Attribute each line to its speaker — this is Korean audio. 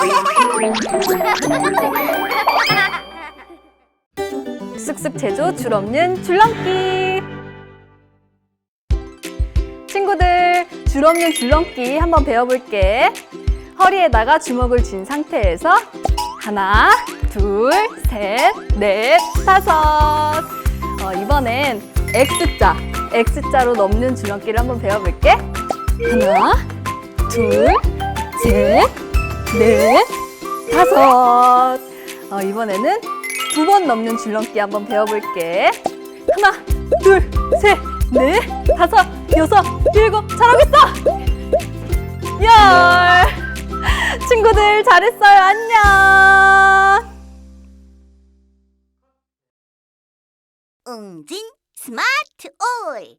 Speaker 1: 쓱쓱 제조 줄 없는 줄넘기. 친구들, 줄 없는 줄넘기 한번 배워볼게. 허리에다가 주먹을 쥔 상태에서 하나, 둘, 셋, 넷, 다섯. 어, 이번엔 X자, X자로 넘는 줄넘기를 한번 배워볼게. 하나, 둘, 셋, 넷, 다섯. 어, 이번에는 두 번 넘는 줄넘기 한번 배워볼게. 하나, 둘, 셋, 넷, 다섯, 여섯, 일곱. 잘하고 있어! 열! 친구들 잘했어요. 안녕!
Speaker 2: 웅진 스마트 올